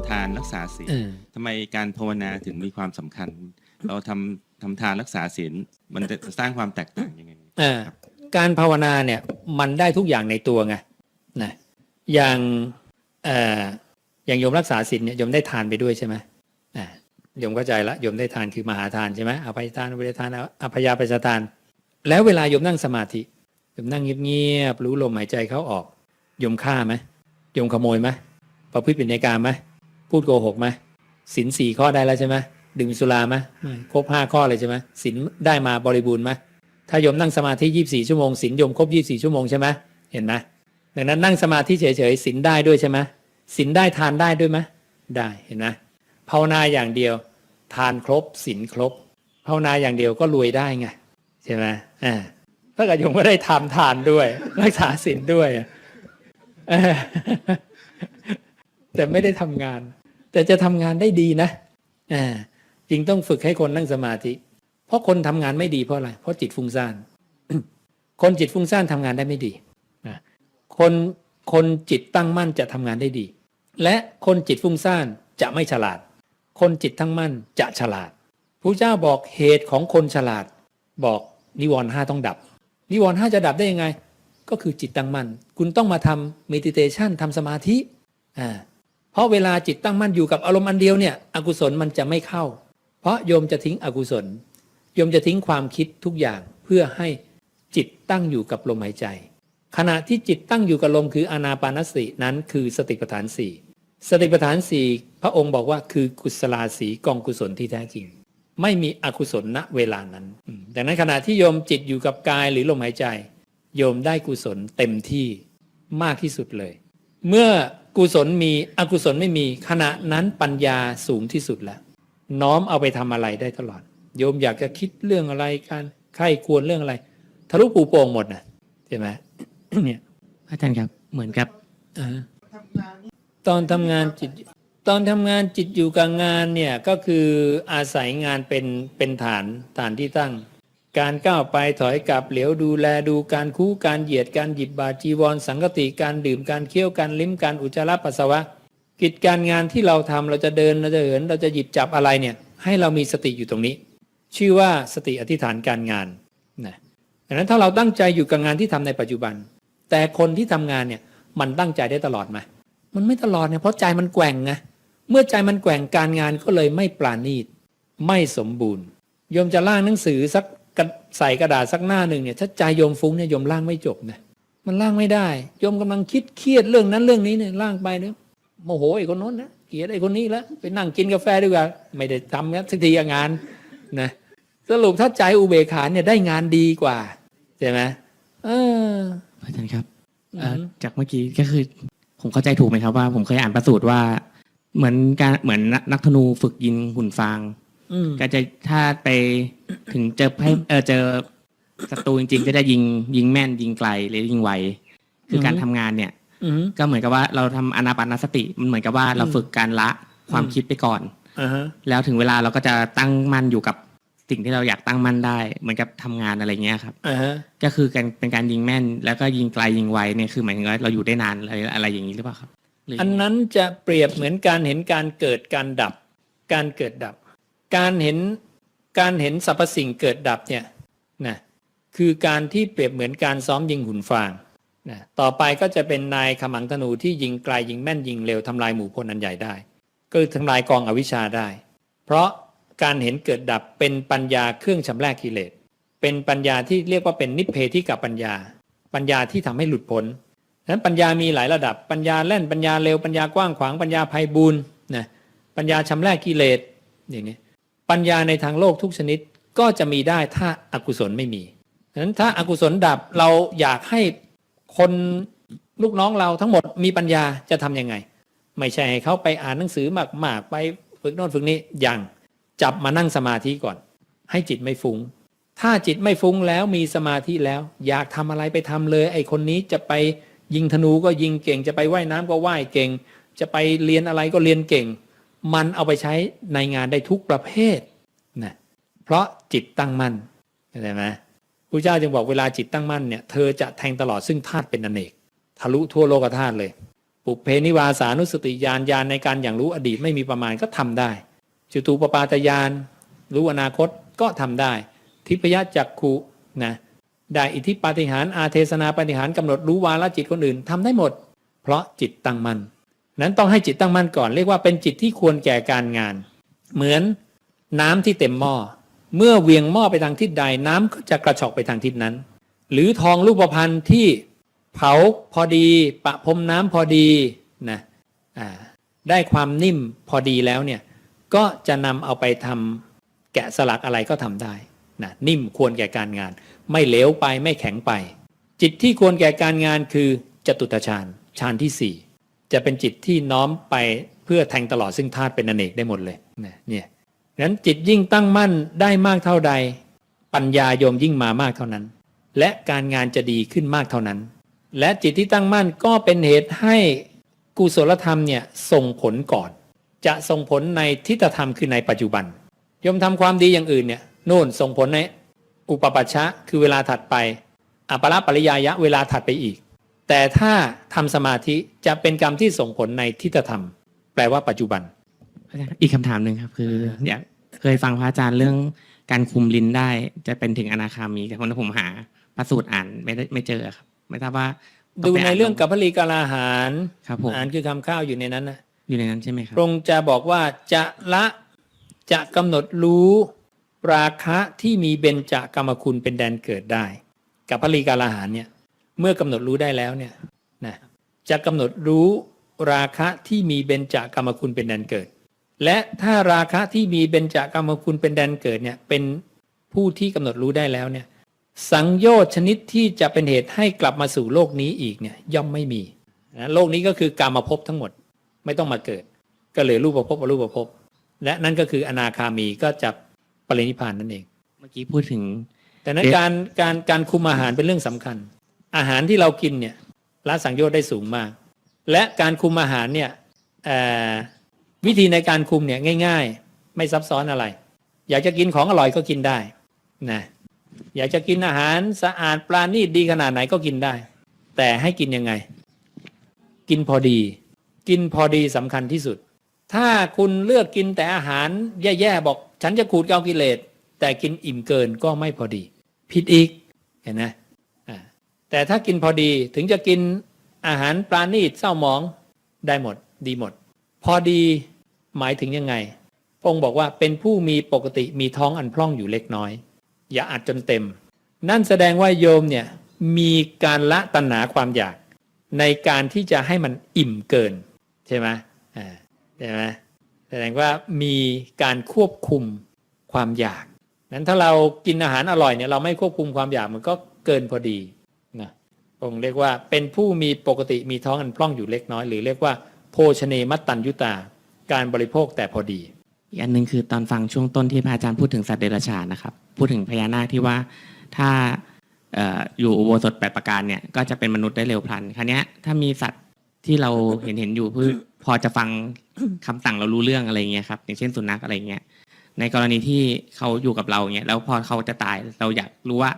ำทานรักษาศีลเออทำไมการภาวนาถึงมีความสำคัญ เราทำทำทานรักษาศีลมันจะสร้างความแตกต่างยังไงเออการภาวนาเนี่ยมันได้ทุกอย่างในตัวไงนะอย่างเอ่ออย่างโยมรักษาศีลเนี่ยโยมได้ทานไปด้วยใช่ไหมอ่าโยมเข้าใจละโยมได้ทานคือมหาทานใช่ไหมอภัยทานอภัยทานอภัยาปัสทาน แล้วเวลาโยมนั่งสมาธิโยมนั่งเงียบๆรู้ลมหายใจเข้าออกโยมฆ่าไหมโยมขโมยไหมประพฤติผิดในการไหม พูดโกหกไหมศีลสี่ข้อได้แล้วใช่ไหมดื่มสุราไหมครบห้าข้อเลยใช่ไหมศีลได้มาบริบูรณ์ไหมถ้าโยมนั่งสมาธิ24ชั่วโมงศีลโยมครบ24ชั่วโมงใช่ไหมเห็นไหมดังนั้นนั่งสมาธิเฉยๆศีลได้ด้วยใช่ไหมศีลได้ทานได้ด้วยไหมได้เห็นไหมภาวนาอย่างเดียว ทานครบศีลครบภาวนาอย่างเดียวก็รวยได้ไงใช่ไหมอ่าถ้ากิดโยมก็ได้ทำทานด้วย รักษาศีลด้วยอแต่ไม่ได้ทำงาน แต่จะทำงานได้ดีนะอ่าจริงต้องฝึกให้คนนั่งสมาธิ เพราะคนทำงานไม่ดีเพราะอะไร เพราะจิตฟุ้งซ่าน คนจิตฟุ้งซ่านทำงานได้ไม่ดีนะคนคนจิตตั้งมั่นจะทำงานได้ดี และคนจิตฟุ้งซ่านจะไม่ฉลาด คนจิตตั้งมั่นจะฉลาดพระเจ้าบอกเหตุของคนฉลาด บอกนิวรณ์ห้าต้องดับ นิวรณ์ห้าจะดับได้ยังไง ก็คือจิตตั้งมั่น คุณต้องมาทำ meditation ทำสมาธิอ่า เพราะเวลาจิตตั้งมั่นอยู่กับอารมณ์อันเดียวเนี่ยอกุศลมันจะไม่เข้า เพราะโยมจะทิ้งอกุศล โยมจะทิ้งความคิดทุกอย่างเพื่อให้จิตตั้งอยู่กับลมหายใจ ขณะที่จิตตั้งอยู่กับลมคืออานาปานสตินั้นคือสติปัฏฐานสี่สติปัฏฐานสี่พระองค์บอกว่าคือกุศลาสีกองกุศลที่แท้จริง ไม่มีอกุศลณเวลานั้นดังนั้นขณะที่โยมจิตอยู่กับกายหรือลมหายใจ โยมได้กุศลเต็มที่มากที่สุดเลย เมื่อกุศลมีอกุศลไม่มีขณะนั้นปัญญาสูงที่สุดแล้ว น้อมเอาไปทำอะไรได้ตลอด โยมอยากจะคิดเรื่องอะไรการใครควรเรื่องอะไร ทะลุปูโป่งหมดนะใช่ไหมเนี่ยอาจารย์ครับเหมือนกับอ่าตอนทำงานจิตตอนทำงานจิตอยู่กับงานเนี่ยก็คืออาศัยงานเป็นเป็นฐานฐานที่ตั้ง การก้าวไปถอยกลับเหลียวดูแลดูการคู่การเหยียดการหยิบบาจีวร สังกติการดื่มการเคี้ยวการลิ้มการอุจจาระปัสสาวะ กิจการงานที่เราทำเราจะเดินเราจะเหินเราจะหยิบจับอะไรเนี่ยให้เรามีสติอยู่ตรงนี้ ชื่อว่าสติอธิษฐานการงานนะดังนั้นถ้าเราตั้งใจอยู่กับงานที่ทำในปัจจุบัน แต่คนที่ทำงานเนี่ยมันตั้งใจได้ตลอดไหมมันไม่ตลอดเนี่ยเพราะใจมันแกว่งไงเมื่อใจมันแกว่งการงานก็เลยไม่ปราณีตไม่สมบูรณ์โยมจะล่างหนังสือสัก ใส่กระดาษสักหน้าหนึ่งเนี่ยถ้าใจโยมฟุ้งเนี่ยโยมล่างไม่จบนะมันล่างไม่ได้โยมกำลังคิดเครียดเรื่องนั้นเรื่องนี้เนี่ยล่างไปเนี่ยโมโหไอ้คนโน้นนะเกลียดไอ้คนนี้แล้วไปนั่งกินกาแฟดีกว่าไม่ได้ทำนะสักทีงานนะสรุปถ้าใจอุเบกขาเนี่ยได้งานดีกว่าใช่ไหมเอออาจารย์ครับเอ่ออือฮึจากเมื่อกี้ก็คือผมเข้าใจถูกไหมครับว่า ผมเคยอ่านประสูตรว่า เหมือนการเหมือนนักธนูฝึกยิงหุ่นฟางอืม ก็จะถ้าไปถึงเจอให้เออเจอศัตรูจริงๆก็จะยิงยิงแม่นยิงไกลหรือยิงไวคือการทำงานเนี่ยอืมก็เหมือนกับว่าเราทำอนาปานสติมันเหมือนกับว่าเราฝึกการละความอืมคิดไปก่อนอ่าฮะแล้วถึงเวลาเราก็จะตั้งมั่นอยู่กับสิ่งที่เราอยากตั้งมั่นได้ เหมือนกับทำงานอะไรเงี้ยครับอ่าฮะก็คือการเป็นการยิงแม่น แล้วก็ยิงไกลยิงไวเนี่ยคือหมายถึงว่าเราอยู่ได้นานอะไรอะไรอย่างนี้หรือเปล่าครับหรือันนั้นจะเปรียบเหมือนการเห็นการเกิดการดับ การเกิดดับ การเห็นการเห็นสรรพสิ่งเกิดดับเนี่ยนะคือการที่เปรียบเหมือนการซ้อมยิงหุ่นฟางนะต่อไปก็จะเป็นนายขมังธนูที่ยิงไกลยิงแม่นยิงเร็วทำลายหมู่พลอันใหญ่ได้ ก็คือทำลายกองอวิชชาได้ เพราะการเห็นเกิดดับเป็นปัญญาเครื่องชำระกิเลสเป็นปัญญาที่เรียกว่าเป็นนิพเพธิกับปัญญา ปัญญาที่ทำให้หลุดพ้นนั้นปัญญามีหลายระดับปัญญาแล่นปัญญาเร็วปัญญากว้างขวางปัญญาภัยบูนย์นะปัญญาชำระกิเลสอย่างนี้ ปัญญาในทางโลกทุกชนิดก็จะมีได้ถ้าอากุศลไม่มีฉะนั้นถ้าอากุศลดับเราอยากให้คนลูกน้องเราทั้งหมดมีปัญญาจะทำยังไง ไม่ใช่ให้เขาไปอ่านหนังสือมากๆไปฝึกโน่นฝึกนี้ยังจับมานั่งสมาธิก่อน ให้จิตไม่ฟุง้ง ถ้าจิตไม่ฟุ้งแล้วมีสมาธิแล้ว อยากทำอะไรไปทำเลย ไอ้คนนี้จะไปยิงธนูก็ยิงเก่ง จะไปไว่ายน้ำก็ว่ายเก่ง จะไปเรียนอะไรก็เรียนเก่ง มันเอาไปใช้ในงานได้ทุกประเภทนะเพราะจิตตั้งมั่นเข้าใจไหมพระเจ้าจึงบอกเวลาจิตตั้งมั่นเนี่ยเธอจะแทงตลอดซึ่งธาตุเป็นอเนกทะลุทั่วโลกธาตุเลย ปุเพนิวาสานุสติญาณญาณในการอย่างรู้อดีตไม่มีประมาณก็ทำได้จตุปปาตญาณรู้อนาคตก็ทำได้ ทิพยจักขุนะได้อิทธิปาฏิหารอาเทศนาปาฏิหารย์กำหนดรู้วาลจิตคนอื่นทำได้หมด เพราะจิตตั้งมั่น นั้นต้องให้จิตตั้งมั่นก่อน เรียกว่าเป็นจิตที่ควรแก่การงาน เหมือนน้ำที่เต็มหม้อเมื่อเวียงหม้อไปทางทิศใดน้ำก็จะกระชอกไปทางทิศนั้น หรือทองรูปพรรณที่เผาพอดีปะพรมน้ำพอดีนะได้ความนิ่มพอดีแล้วเนี่ยก็จะนำเอาไปทำแกะสลักอะไรก็ทำได้นะนิ่มควรแก่การงาน ไม่เหลวไปไม่แข็งไป จิตที่ควรแก่การงานคือจตุตฌานฌานที่สี่ จะเป็นจิตที่น้อมไปเพื่อแทงตลอดซึ่งธาตุเป็นอเนกได้หมดเลยนะเนี่ยงั้นจิตยิ่งตั้งมั่นได้มากเท่าใด ปัญญาโยมยิ่งมามากเท่านั้น และการงานจะดีขึ้นมากเท่านั้น และจิตที่ตั้งมั่นก็เป็นเหตุให้กุศลธรรมเนี่ยส่งผลก่อน จะส่งผลในทิฏฐธรรมคือในปัจจุบันโยมทำความดีอย่างอื่นเนี่ยโน่นส่งผลในอุปปัชชะคือเวลาถัดไปอัปปะปริยายะเวลาถัดไปอีก แต่ถ้าทำสมาธิจะเป็นกรรมที่ส่งผลในทิฏฐธรรม แปลว่าปัจจุบัน อีกคำถามหนึ่งครับคืออยากเคยฟังพระอาจารย์เรื่องการคุมลิ้นได้จะเป็นถึงอนาคามีแต่คนผมหาพระสูตรอ่านไม่ได้ไม่เจอครับ ไม่ทราบว่าต้ดูไปในอ่าเรื่องกัปพลีกาลาหารครับผมอาหารคือคำข้าวอยู่ในนั้นนะอยู่ในนั้นใช่ไหมครับพระองค์จะบอกว่าจะละจะกำหนดรู้ราคะที่มีเบญจากรรมคุณเป็นแดนเกิดได้ กับพระลีกาลาหารเนี่ย เมื่อกำหนดรู้ได้แล้วเนี่ยนะจะกำหนดรู้ราคะที่มีเบญจากรรมคุณเป็นแดนเกิด และถ้าราคะที่มีเบญจากรรมคุณเป็นแดนเกิดเนี่ยเป็นผู้ที่กำหนดรู้ได้แล้วเนี่ยสังโยชน์ชนิดที่จะเป็นเหตุให้กลับมาสู่โลกนี้อีกเนี่ยย่อมไม่มีนะโลกนี้ก็คือกามภพทั้งหมดไม่ต้องมาเกิด ก็เหลือรูปภพอรูปภพและนั่นก็คืออนาคามีก็จะปรินิพพานนั่นเอง เมื่อกี้พูดถึง แต่นั้นเอ๊ะการการการคุมอาหารเป็นเรื่องสำคัญ อาหารที่เรากินเนี่ยละสังโยชน์ได้สูงมาก และการคุมอาหารเนี่ยวิธีในการคุมเนี่ยง่าย ๆ ไม่ซับซ้อนอะไร อยากจะกินของอร่อยก็กินได้นะอยากจะกินอาหารสะอาดปลาณีตดีขนาดไหนก็กินได้ แต่ให้กินยังไง กินพอดี กินพอดีสำคัญที่สุด ถ้าคุณเลือกกินแต่อาหารแย่ๆบอก ฉันจะขูดเกากิเลสแต่กินอิ่มเกินก็ไม่พอดี ผิดอีกเห็นไหม แต่ถ้ากินพอดีถึงจะกินอาหารปลาณีตเศร้าหมองได้หมด ดีหมด พอดีหมายถึงยังไงพระองค์บอกว่าเป็นผู้มีปกติมีท้องอันพร่องอยู่เล็กน้อย อย่าอัดจนเต็ม นั่นแสดงว่าโยมเนี่ยมีการละตัณหาความอยาก ในการที่จะให้มันอิ่มเกิน ใช่ไหมอ่าใช่ไหมแสดงว่ามีการควบคุมความอยากนั้นถ้าเรากินอาหารอร่อยเนี่ยเราไม่ควบคุมความอยากมันก็เกินพอดี องค์เรียกว่าเป็นผู้มีปกติมีท้องอันพร่องอยู่เล็กน้อย หรือเรียกว่าโภชเนมัตตัญยุตา การบริโภคแต่พอดี อีกอันหนึ่งคือตอนฟังช่วงต้นที่พระอาจารย์พูดถึงสัตว์เดรัจฉานนะครับ พูดถึงพญานาคที่ว่าถ้าเอ่ออยู่อุโบสถแปดประการเนี่ยก็จะเป็นมนุษย์ได้เร็วพลันครั้นี้ยถ้ามีสัตว์ที่เราเห็นเห็นอยู่เพื่อพอจะฟังคำสั่งเรารู้เรื่องอะไรเงี้ยครับอย่างเช่นสุนัขอะไรเงี้ยในกรณีที่เขาอยู่กับเราเงี้ยแล้วพอเขาจะตายเราอยากรู้ว่า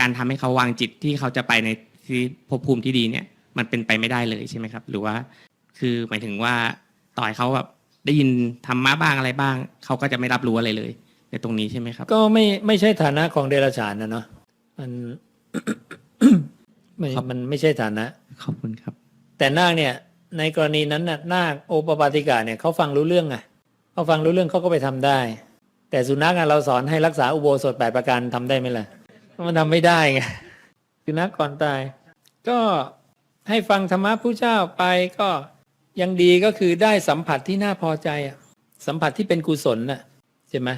การทำให้เขาวางจิตที่เขาจะไปใน ที่ภพภูมิที่ดีเนี่ย มันเป็นไปไม่ได้เลยใช่ไหมครับ หรือว่าคือหมายถึงว่าต่อยเขาแบบได้ยินธรรมะบ้างอะไรบ้าง เขาก็จะไม่รับรู้อะไรเลย ในตรงนี้ใช่ไหมครับ ก็ไม่ไม่ใช่ฐานะของเดรัจฉานนะเนาะมันไม่ครับมันไม่ใช่ฐานะขอบคุณครับ แต่นาคเนี่ย ในกรณีนั้นน่ะนาคโอปปาติกาเนี่ยเขาฟังรู้เรื่องไงเขาฟังรู้เรื่องเขาก็ไปทำได้ แต่สุนัขอะเราสอนให้รักษาอุโบสถแปดประการทำได้ไหมล่ะมันทำไม่ได้ไงสุนัขก่อนตาย ก็ให้ฟังธรรมะผู้เจ้าไปก็ยังดีก็คือได้สัมผัสที่น่าพอใจอะสัมผัสที่เป็นกุศลน่ะใช่ไหม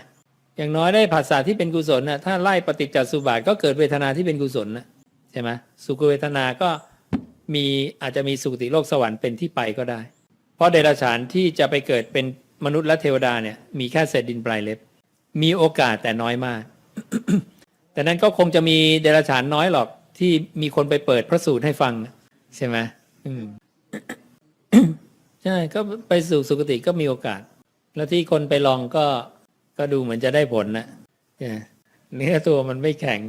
อย่างน้อยได้ผัสสะที่เป็นกุศลน่ะถ้าไล่ปฏิจจสุบาทก็เกิดเวทนาที่เป็นกุศลน่ะใช่ไหมสุขเวทนาก็มีอาจจะมีสุติโลกสวรรค์เป็นที่ไปก็ได้ เพราะเดรัจฉานที่จะไปเกิดเป็นมนุษย์และเทวดาเนี่ยมีแค่เศษดินปลายเล็บ มีโอกาสแต่น้อยมาก แต่นั้นก็คงจะมีเดรัจฉานน้อยหรอก ที่มีคนไปเปิดพระสูตรให้ฟัง ใช่ไหมอืมใช่ก็ไปสู่สุคติก็มีโอกาส แล้วที่คนไปลองก็ก็ดูเหมือนจะได้ผลนะเนื้อตัวมันไม่แข็ง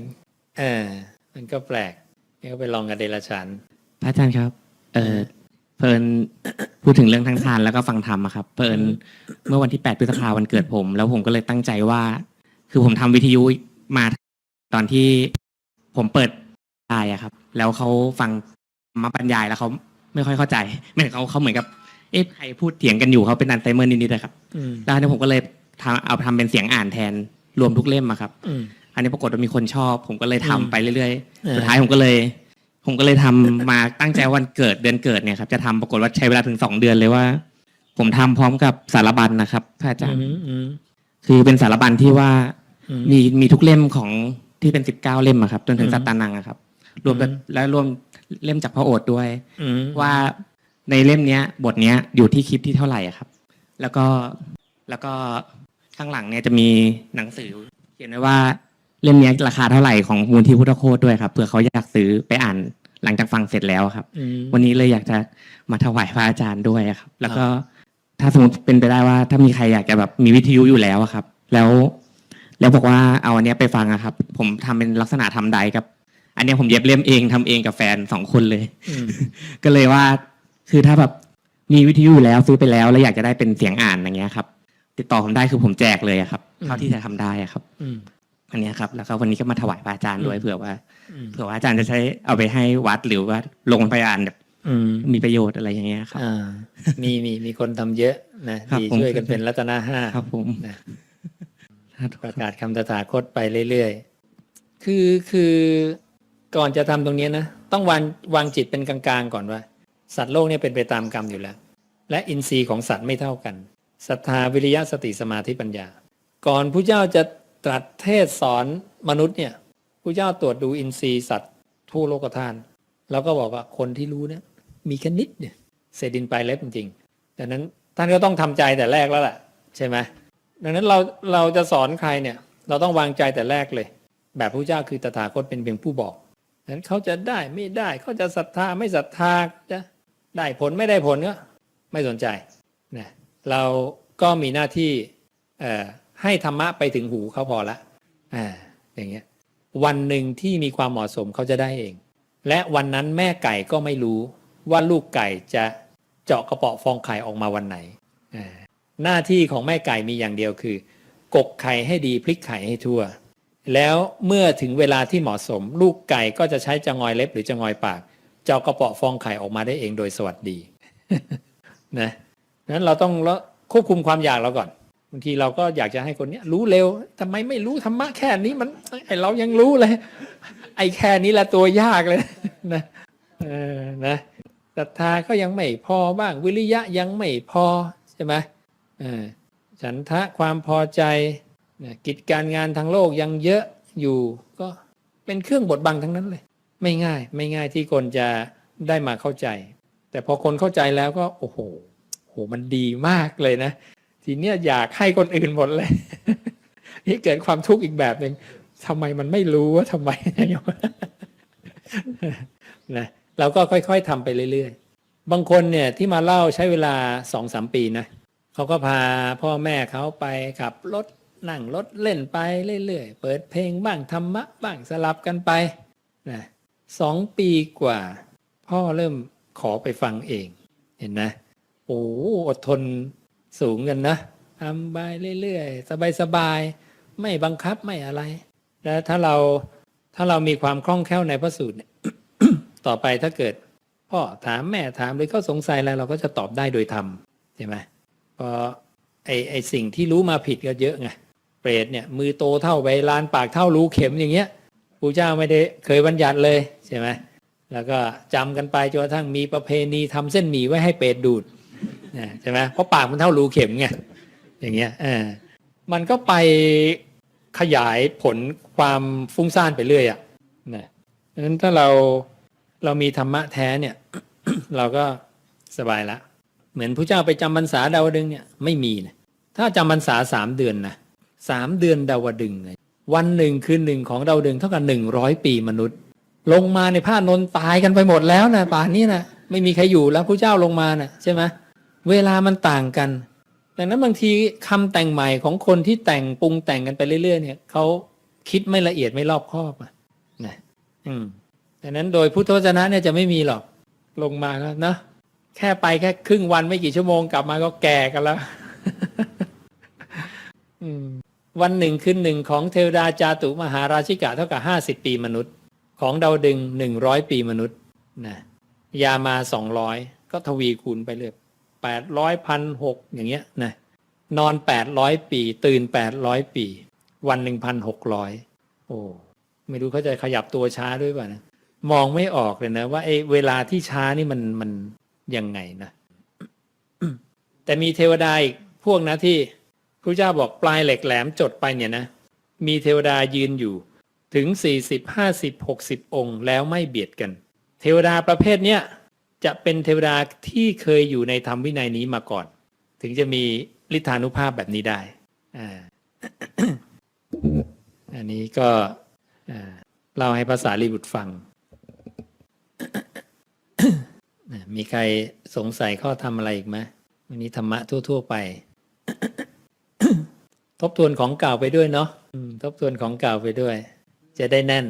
อ่ามันก็แปลกนี่ก็ไปลองกับเดรัจฉานพระอาจารย์ครับ เออเพลินพูดถึงเรื่องทั้งทานแล้วก็ฟังธรรมอะครับ เพลินเมื่อวันที่ 8 พฤษภาวันเกิดผม แล้วผมก็เลยตั้งใจว่า คือผมทำวิทยุมาตอนที่ผมเปิด ไลน์อะครับ แล้วเขาฟังมาบรรยายแล้วเขาไม่ค่อยเข้าใจเหมือนเขาเขาเหมือนกับเอ๊ะใครพูดเถียงกันอยู่เขาเป็นอัลไซเมอร์นิดๆนะครับอืมแล้วอันนี้ผมก็เลยทำเอาทำเป็นเสียงอ่านแทนรวมทุกเล่มอะครับ อืม อันนี้ปรากฏว่ามีคนชอบ ผมก็เลยทำอืมไปเรื่อยเออ ๆ สุดท้ายผมก็เลย ผมก็เลยทำมาตั้งใจวันเกิดเดือนเกิดเนี่ยครับจะทำปรากฏว่าใช้เวลาถึงสองเดือนเลยว่า ผมทำพร้อมกับสารบัญนะครับพระอาจารย์อืมอืมคือเป็นสารบัญที่ว่า อืม มีมีทุกเล่มของที่เป็นสิบเก้าเล่มอะครับ จนถึงอืม สัตตานังอะครับ รวมกับอืมและรวมเล่มจากพระโอษฐ์ด้วยอืมว่าในเล่มเนี้ย บทเนี้ยอยู่ที่คลิปที่เท่าไหร่อะครับ แล้วก็แล้วก็ข้างหลังเนี่ยจะมีหนังสือ เขียนไว้ว่าเล่มเนี้ยราคาเท่าไหร่ของมูลที่พุทธโคตด้วยครับเผื่อเขาอยากซื้อไปอ่านหลังจากฟังเสร็จแล้วครับอืมวันนี้เลยอยากจะมาถวายพระอาจารย์ด้วยครับ แล้วก็ถ้าสมมติเป็นไปได้ว่า ถ้ามีใครอยากจะแบบมีวิทยุอยู่แล้วอะครับ แล้ว แล้วบอกว่าเอาอันเนี้ยไปฟังอะครับ ผมทำเป็นลักษณะทำไดกับ อันเนี้ยผมเย็บเล่มเองทำเองกับแฟนสองคนเลยอืมก็เลยว่า คือถ้าแบบมีวิทยุอยู่แล้วซื้อไปแล้วแล้วอยากจะได้เป็นเสียงอ่านอย่างเงี้ยครับ ติดต่อผมได้คือผมแจกเลยอะครับเท่าที่จะทำได้อะครับอืมอันเนี้ยครับ แล้วก็วันนี้ก็มาถวายพระอาจารย์ด้วยอืมเผื่อว่าอืมเผื่อว่าอาจารย์จะใช้เอาไปให้วัดหรือว่าลงไปอ่านแบบอืมมีประโยชน์อะไรอย่างเงี้ยครับอ่ามีมีมีคนทำเยอะนะครับดีผมช่วยกันเป็นรัตนาห้าครับผมนะประกาศคำตถาคตไปเรื่อยๆ คือคือ ก่อนจะทำตรงนี้นะต้องวางวางจิตเป็นกลางๆก่อนว่า สัตว์โลกเนี่ยเป็นไปตามกรรมอยู่แล้ว และอินทรีย์ของสัตว์ไม่เท่ากันศรัทธาวิริยะสติสมาธิปัญญา ก่อนผู้เจ้าจะตรัสเทศสอนมนุษย์เนี่ยผู้เจ้าตรวจดูอินทรีย์สัตว์ทั่วโลกธาตุแล้วก็บอกว่าคนที่รู้เนี่ยมีแค่นิดเนี่ยเศษดินปลายเล็บจริงๆดังนั้นท่านก็ต้องทำใจแต่แรกแล้วล่ะใช่ไหมดังนั้นเราเราจะสอนใครเนี่ยเราต้องวางใจแต่แรกเลย แบบพระเจ้าคือตถาคตเป็นเพียงผู้บอก นั้นเขาจะได้ไม่ได้เขาจะศรัทธาไม่ศรัทธาจะได้ผลไม่ได้ผลก็ไม่สนใจนะเราก็มีหน้าที่ให้ธรรมะไปถึงหูเขาพอละอ่าอย่างเงี้ยวันหนึ่งที่มีความเหมาะสมเขาจะได้เอง และวันนั้นแม่ไก่ก็ไม่รู้ว่าลูกไก่จะเจาะกระเปาะฟองไข่ออกมาวันไหนอ่าหน้าที่ของแม่ไก่มีอย่างเดียวคือ กกไข่ให้ดีพลิกไข่ให้ทั่ว แล้วเมื่อถึงเวลาที่เหมาะสม ลูกไก่ก็จะใช้จะงอยเล็บหรือจะงอยปาก เจ้ากระเปาะฟองไข่ออกมาได้เองโดยสวัสดีนะนั้นเราต้องควบคุมความอยากเราก่อนบางทีเราก็อยากจะให้คนนี้รู้เร็วทำไมไม่รู้ธรรมะแค่นี้มันไอเรายังรู้เลย ไอแค่นี้ละตัวยากเลยนะเออนะศรัทธาก็ยังไม่พอบ้างวิริยะยังไม่พอใช่ไหมเอ่อฉันทะความพอใจ นะกิจการงานทางโลกยังเยอะอยู่ก็เป็นเครื่องบดบังทั้งนั้นเลย ไม่ง่าย ไม่ง่ายที่คนจะได้มาเข้าใจ แต่พอคนเข้าใจแล้วก็ โอ้โหโหมันดีมากเลยนะ ทีเนี้ยอยากให้คนอื่นหมดเลย นี่เกิดความทุกข์อีกแบบหนึ่งทำไมมันไม่รู้ว่าทำไมนะเราก็ค่อยๆทำไปเรื่อยๆ บางคนเนี่ยที่มาเล่าใช้เวลาสองสามปีนะเขาก็พาพ่อแม่เขาไปขับรถ นั่งรถเล่นไปเรื่อยๆ เปิดเพลงบ้างธรรมะบ้างสลับกันไปนะสองปีกว่า พ่อเริ่มขอไปฟังเอง เห็นนะโอ้อดทนสูงกันนะทำไปเรื่อยๆ สบายๆ ไม่บังคับไม่อะไร แล้วถ้าเราถ้าเรามีความคล่องแคล่วในพระสูตรเนี่ยต่อไปถ้าเกิด พ่อถามแม่ถามหรือเขาสงสัยอะไรเราก็จะตอบได้โดยธรรมใช่ไหมพราะไอไอสิ่งที่รู้มาผิดก็เยอะไง เปรตเนี่ยมือโตเท่าใบลานปากเท่ารูเข็มอย่างเงี้ยปู่เจ้าไม่ได้เคยบัญญัติเลยใช่ไหมแล้วก็จำกันไปจนกระทั่งมีประเพณีทำเส้นหมี่ไว้ให้เปรตดูดนะใช่ไหมเพราะปากมันเท่ารูเข็มไงอย่างเงี้ยเออมันก็ไปขยายผลความฟุ้งซ่านไปเรื่อยอะนะดังนั้นถ้าเราเรามีธรรมะแท้เนี่ย เราก็สบายละ เหมือนพระเจ้าไปจำพรรษาดาวดึงเนี่ยไม่มีนะถ้าจำพรรษาสามเดือนนะ สามเดือนดาวดึงเลยวันหนึ่งคืนหนึ่งของดาวดึงเท่ากับหนึ่งร้อยปีมนุษย์ ลงมาในผ้านนตายกันไปหมดแล้วนะป่านนี้นะไม่มีใครอยู่แล้วพระเจ้าลงมานะใช่ไหมเวลามันต่างกัน ดังนั้นบางทีคำแต่งใหม่ของคนที่แต่งปรุงแต่งกันไปเรื่อย ๆ เนี่ยเขาคิดไม่ละเอียดไม่รอบคอบนะอืมดังนั้นโดยพุทธวจนะเนี่ยจะไม่มีหรอกลงมาแล้วนะแค่ไปแค่ครึ่งวันไม่กี่ชั่วโมงกลับมาก็แก่กันแล้ว อืม วันหนึ่งคืนหนึ่งของเทวดาจาตุมหาราชิกะเท่ากับห้าสิบปีมนุษย์ ของดาวดึงหนึ่งร้อยปีมนุษย์นะยามาสองร้อยก็ทวีคูณไปเรื่อยแปดร้อยพันหกอย่างเงี้ยนะนอนแปดร้อยปี ตื่นแปดร้อยปี วันหนึ่งพันหกร้อยโอ้ไม่รู้เขาจะขยับตัวช้าด้วยป่ะนะมองไม่ออกเลยนะ ว่าไอ้เวลาที่ช้านี่มันมันยังไงนะแต่มีเทวดาอีกพวกนะที่ พระเจ้าบอกปลายเหล็กแหลมจดไปเนี่ยนะ มีเทวดายืนอยู่ถึง 40 50 60 องค์ แล้วไม่เบียดกัน เทวดาประเภทเนี้ยจะเป็นเทวดาที่เคยอยู่ในธรรมวินัยนี้มาก่อน ถึงจะมีฤทธานุภาพแบบนี้ได้อ่าอันนี้ก็เล่าให้ภาษาลีบุตรฟัง มีใครสงสัยข้อทำอะไรอีกไหมวันนี้ธรรมะทั่ว ๆ ไป ทบทวนของเก่าไปด้วยเนาะทบทวนของเก่าไปด้วย จะได้แน่น